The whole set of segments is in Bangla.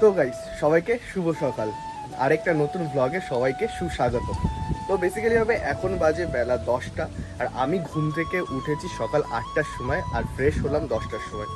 তো গাইস সবাইকে শুভ সকাল। আরেকটা নতুন ব্লগে সবাইকে সুস্বাগত। তো বেসিক্যালি হবে এখন বাজে বেলা দশটা, আর আমি ঘুম থেকে উঠেছি সকাল আটটার সময়, আর ফ্রেশ হলাম দশটার সময়।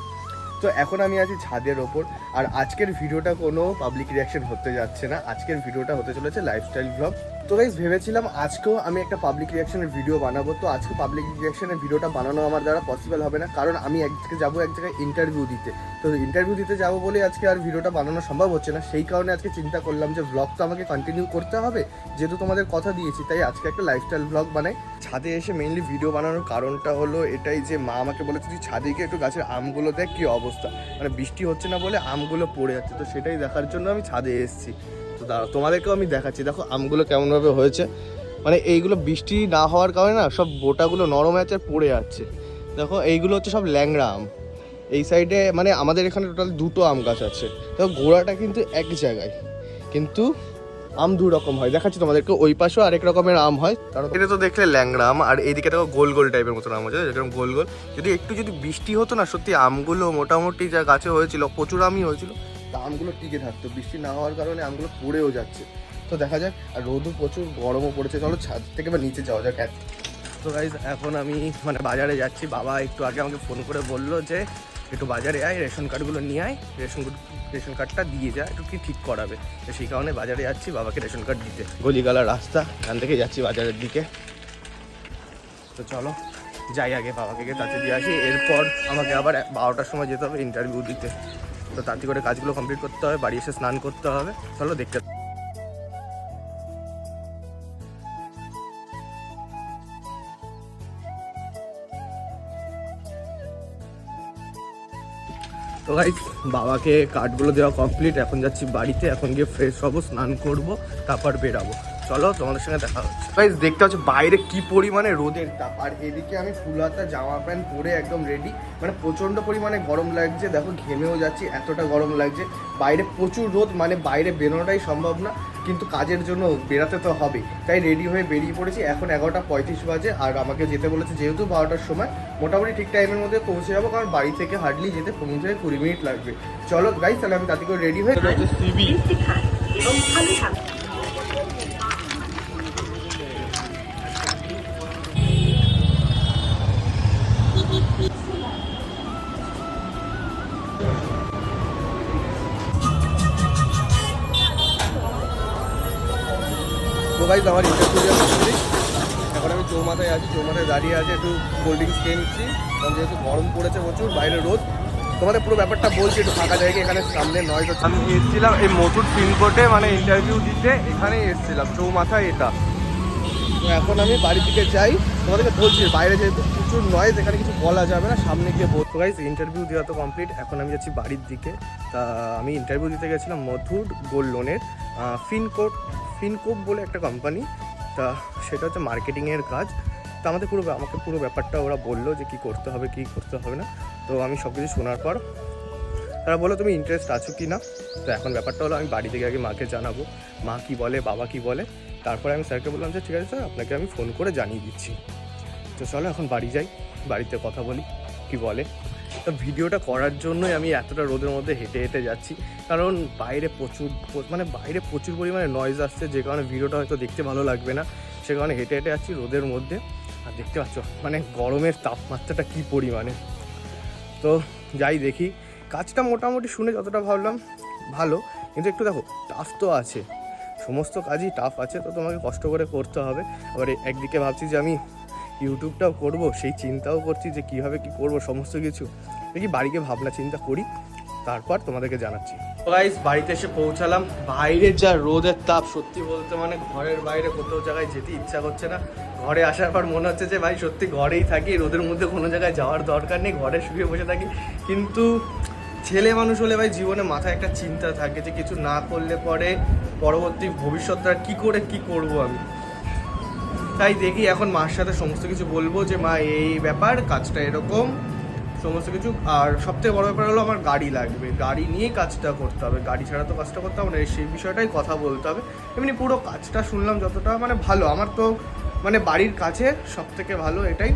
তো এখন আমি আছি ছাদের ওপর, আর আজকের ভিডিওটা কোনো পাবলিক রিয়াকশন হতে যাচ্ছে না। আজকের ভিডিওটা হতে চলেছে লাইফস্টাইল ব্লগ তো গাইজ ভেবেছিলাম আজকেও আমি একটা পাবলিক রিয়াকশনের ভিডিও বানাবো। তো আজকে পাবলিক রিয়াকশনের ভিডিওটা বানানো আমার দ্বারা পসিবল হবে না। কারণ আমি আজকে যাব এক জায়গায় ইন্টারভিউ দিতে। তো ইন্টারভিউ দিতে যাব বলে আজকে আর ভিডিওটা বানানো সম্ভব হচ্ছে না। সেই কারণে আজকে চিন্তা করলাম যে ব্লগ তো আমাকে কন্টিনিউ করতে হবে। যেহেতু তোমাদের কথা দিয়েছি, তাই আজকে একটা লাইফস্টাইল ব্লগ বানাই। ছাদে এসে মেইনলি ভিডিও বানানোর কারণটা হলো এটাই যে মা আমাকে বলেছে তুই ছাদে গিয়ে একটু গাছের আমগুলো দেখ কী অবস্থা। মানে বৃষ্টি হচ্ছে না বলে আমগুলো পড়ে যাচ্ছে। তো সেটাই দেখার জন্য আমি ছাদে এসেছি। দাঁড়াও, তোমাদেরকেও আমি দেখাচ্ছি। দেখো, আমগুলো কেমনভাবে হয়েছে। মানে এইগুলো বৃষ্টি না হওয়ার কারণে না, সব বোটাগুলো নরম আছে পড়ে যাচ্ছে। দেখো, এইগুলো হচ্ছে সব ল্যাংড়া আম। এই সাইডে মানে আমাদের এখানে টোটাল দুটো আম গাছ আছে। দেখো, গোড়াটা কিন্তু এক জায়গায়। কিন্তু আম দু রকম হয়। দেখাচ্ছি তোমাদেরকে, ওই পাশেও আরেক রকমের আম হয়। কারণ এটা তো দেখলে ল্যাংড়া আম, আর এইদিকে দেখো, গোল গোল টাইপের মতন আম হচ্ছে যেরকম গোল গোল। যদি একটু যদি বৃষ্টি হতো না, সত্যি আমগুলো মোটামুটি যা গাছে হয়েছিল, প্রচুর আমই হয়েছিল। তা আমগুলো টিকে থাকতো বৃষ্টি না হওয়ার কারণে আমগুলো পড়েও যাচ্ছে। তো দেখা যাক আর রোদও প্রচুর গরমও পড়েছে চলো ছাদ থেকে বা নিচে যাওয়া যাক। তো গাইজ এখন আমি মানে বাজারে যাচ্ছি। বাবা একটু আগে আমাকে ফোন করে বলল যে একটু বাজারে আয় রেশন কার্ডগুলো নিয়ে আয় রেশন রেশন কার্ডটা দিয়ে যা একটু কি ঠিক করাবে? তো সেই কারণে বাজারে যাচ্ছি বাবাকে রেশন কার্ড দিতে। গলিগালা রাস্তা এখান থেকে যাচ্ছি বাজারের দিকে। তো চলো যাই আগে বাবাকে গিয়ে তাতে দিয়ে আসি। এরপর আমাকে আবার বারোটার সময় যেতে হবে ইন্টারভিউ দিতে। তো তাড়াতাড়ি করে কাজগুলো কমপ্লিট করতে হবে, বাড়ি এসে স্নান করতে হবে। চলো দেখতে তো ভাই বাবাকে কার্ডগুলো দেওয়া কমপ্লিট এখন যাচ্ছি বাড়িতে, এখন গিয়ে ফ্রেশ হব, স্নান করব, তারপর বেরাবো। চলো তোমাদের সঙ্গে দেখা হচ্ছে। ভাই দেখতে হচ্ছে বাইরে কি পরিমাণে রোদের তাপ। আর এদিকে আমি ফুলাতা জামা প্যান্ট পরে একদম রেডি মানে প্রচণ্ড পরিমাণে গরম লাগছে। দেখো ঘেমেও যাচ্ছি এতটা গরম লাগছে। বাইরে প্রচুর রোদ মানে বাইরে বেরোনোটাই সম্ভব না। কিন্তু কাজের জন্য বেরাতে তো হবে। তাই রেডি হয়ে বেরিয়ে পড়েছি। এখন এগারোটা পঁয়ত্রিশ বাজে। আর আমাকে যেতে বলেছে যেহেতু বারোটার সময় মোটামুটি ঠিক টাইমের মধ্যে পৌঁছে যাব। কারণ বাড়ি থেকে হার্ডলি যেতে পনেরো থেকে কুড়ি মিনিট লাগবে। চলো গাইস তাহলে আমি তাতে করে রেডি হয়ে সিবি তো গাইজ আমার ইন্টারভিউ এখন আমি চৌমাথায় আছি, চৌমাথায় দাঁড়িয়ে আছে, একটু কোল্ড ড্রিঙ্কস খেয়ে নিচ্ছি। কারণ যেহেতু গরম পড়েছে প্রচুর, বাইরে রোদ। তোমাদের পুরো ব্যাপারটা বলছি, একটু ফাঁকা জায়গায়, এখানে সামনে নয় আমি এসেছিলাম এই মথুর পিনকোটে মানে ইন্টারভিউ দিতে, এখানেই এসেছিলাম, চৌমাথায় এটা। তো এখন আমি বাড়ি থেকে যাই। তোমাদেরকে বলছি, বাইরে যেহেতু প্রচুর নয়েজ এখানে কিছু বলা যাবে না, সামনে গিয়ে বলতো গাইজ ইন্টারভিউ দেওয়া তো কমপ্লিট এখন আমি যাচ্ছি বাড়ির দিকে। তা আমি ইন্টারভিউ দিতে গেছিলাম মধুর গোল্ড লোনের ফিনকোট ফিনকোপ বলে একটা কোম্পানি তা সেটা হচ্ছে মার্কেটিংয়ের কাজ। তা আমাদের পুরো, আমাকে পুরো ব্যাপারটা ওরা বলল যে কী করতে হবে, কী করতে হবে না। তো আমি সব কিছু শোনার পর তারা বলল, তুমি ইন্টারেস্ট আছো কি না তো এখন ব্যাপারটা হলো, আমি বাড়ি থেকে আগে মাকে জানাব। মা কি বলে, বাবা কি বলে? তারপরে আমি স্যারকে বললাম যে, ঠিক আছে স্যার, আপনাকে আমি ফোন করে জানিয়ে দিচ্ছি। তো চলো এখন বাড়ি যাই, বাড়িতে কথা বলি, কি বলে। তো ভিডিওটা করার জন্যই আমি এতটা রোদের মধ্যে হেঁটে হেঁটে যাচ্ছি, কারণ বাইরে প্রচুর মানে বাইরে প্রচুর পরিমাণে নয়েজ আসছে, যে কারণে ভিডিওটা হয়তো দেখতে ভালো লাগবে না, সে কারণে হেঁটে হেঁটে যাচ্ছি রোদের মধ্যে। আর দেখতে পাচ্ছ মানে গরমের তাপমাত্রাটা কী পরিমাণে। তো যাই দেখি, কাজটা মোটামুটি শুনে যতটা ভাবলাম, ভালো। কিন্তু একটু দেখো টাফ তো আছে। সমস্ত কাজই টাফ আছে, তো তোমাকে কষ্ট করে করতে হবে। আবার একদিকে ভাবছি যে আমি ইউটিউবটাও করব, সেই চিন্তাও করছি যে কীভাবে কি করব, সমস্ত কিছু। দেখি বাড়িকে ভাবনা চিন্তা করি, তারপর তোমাদেরকে জানাচ্ছি। গাইস বাড়িতে এসে পৌঁছালাম। বাইরে যা রোদের তাপ, সত্যি বলতে মানে ঘরের বাইরে কোথাও জায়গায় যেতে ইচ্ছা করছে না। ঘরে আসার পর মনে হচ্ছে যে ভাই, সত্যি ঘরেই থাকি, রোদের মধ্যে কোনো জায়গায় যাওয়ার দরকার নেই, ঘরে শুয়ে বসে থাকি। কিন্তু ছেলে মানুষ হলে ভাই জীবনে মাথায় একটা চিন্তা থাকে যে কিছু না করলে পরে পরবর্তী ভবিষ্যৎটা কি করে কি করব আমি? তাই দেখি এখন মার সাথে সমস্ত কিছু বলব যে, মা, এই ব্যাপার, কাজটা এরকম, সমস্ত কিছু। আর সবথেকে বড় ব্যাপার হলো আমার গাড়ি লাগবে। গাড়ি নিয়ে কাজটা করতে হবে। গাড়ি ছাড়া তো কাজটা করতে হবে না। সেই বিষয়টাই কথা বলতে হবে। এমনি পুরো কাজটা শুনলাম যতটা মানে ভালো। আমার তো মানে বাড়ির কাছে সব থেকে ভালো এটাই।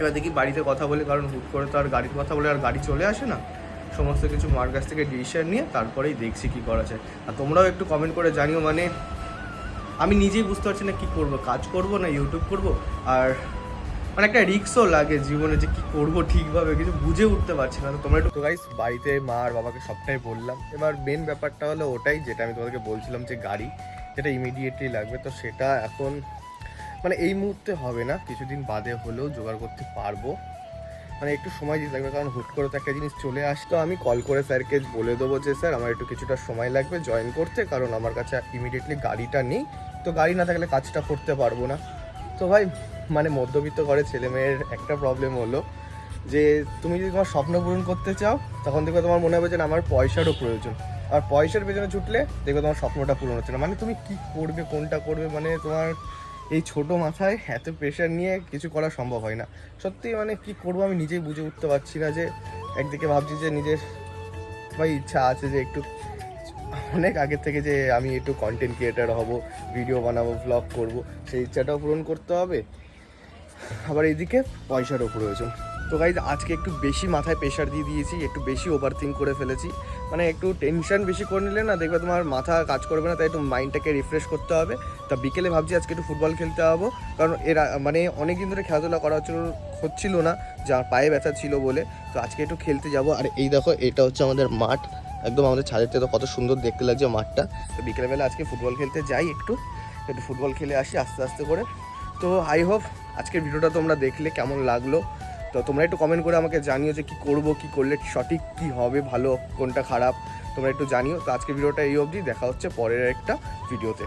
এবার দেখি বাড়িতে কথা বলে, কারণ হুট করে তো আর গাড়ির কথা বলে আর গাড়ি চলে আসে না। সমস্ত কিছু মার কাছ থেকে ডিসিশন নিয়ে তারপরেই দেখছি কি করা যায়। আর তোমরাও একটু কমেন্ট করে জানিও মানে আমি নিজেই বুঝতে পারছি না কী করব, কাজ করব না ইউটিউব করব? আর মানে একটা রিক্সও লাগে জীবনে যে কি করব ঠিকভাবে কিছু বুঝে উঠতে পারছি না। তো তোমরা একটু গাইস বাড়িতে মা আর বাবাকে সবটাই বললাম। এবার মেন ব্যাপারটা হলো ওটাই, যেটা আমি তোমাদেরকে বলছিলাম যে গাড়ি, যেটা ইমিডিয়েটলি লাগবে। তো সেটা এখন মানে এই মুহূর্তে হবে না। কিছুদিন বাদে হলেও জোগাড় করতে পারব। মানে একটু সময় দিতে লাগবে, কারণ হুট করে তো একটা জিনিস চলে আসতো আমি কল করে স্যারকে বলে দেবো যে, স্যার, আমার একটু কিছুটা সময় লাগবে জয়েন করতে, কারণ আমার কাছে ইমিডিয়েটলি গাড়িটা নেই। তো গাড়ি না থাকলে কাজটা করতে পারব না। তো ভাই মানে মধ্যবিত্ত ঘরে ছেলে মেয়ের একটা প্রবলেম হলো যে, তুমি যদি তোমার স্বপ্ন পূরণ করতে চাও, তখন দেখবে তোমার মনে হবে যে আমার পয়সারও প্রয়োজন। আর পয়সার পেছনে ছুটলে দেখবে তোমার স্বপ্নটা পূরণ হচ্ছে না। মানে তুমি কি করবে, কোনটা করবে মানে তোমার এই ছোট মাথায় এত প্রেশার নিয়ে কিছু করা সম্ভব হয় না। সত্যি মানে কি করব আমি নিজেই বুঝে উঠতে পারছি না যে, একদিকে ভাবছি যে নিজের ভাই ইচ্ছা আছে যে একটু অনেক আগের থেকে যে আমি একটু কন্টেন্ট ক্রিয়েটার হব ভিডিও বানাবো ব্লগ করব, সেই ইচ্ছাটাও পূরণ করতে হবে। আবার এইদিকে পয়সারও প্রয়োজন তো গাইজ আজকে একটু বেশি মাথায় প্রেশার দিয়ে দিয়েছি, একটু বেশি ওভার থিঙ্ক করে ফেলেছি। মানে একটু টেনশন বেশি করে নিলে না, দেখবে তোমার মাথা কাজ করবে না, তাই একটু মাইন্ডটাকে রিফ্রেশ করতে হবে। তা বিকেলে ভাবছি আজকে একটু ফুটবল খেলতে যাব, কারণ এরা মানে অনেক দিন ধরে খেলাধুলা করা হচ্ছিল হচ্ছিল না যা পায়ে ব্যথা ছিল বলে। তো আজকে একটু খেলতে যাব, আর এই দেখো, এটা হচ্ছে আমাদের মাঠ। একদম আমাদের ছাদের তো কত সুন্দর দেখতে লাগছে মাঠটা। তো বিকেলবেলা আজকে ফুটবল খেলতে যাই একটু। একটু ফুটবল খেলে আসি আস্তে আস্তে করে। তো আই হোপ আজকের ভিডিওটা তোমরা দেখলে, কেমন লাগল। তো তোমরা একটু কমেন্ট করে আমাকে জানিও যে কি করব, কি করলে সঠিক, কি হবে, ভালো, কোনটা খারাপ, তোমরা একটু জানিও। তো আজকের ভিডিওটা এই অবধি, দেখা হচ্ছে পরের একটা ভিডিওতে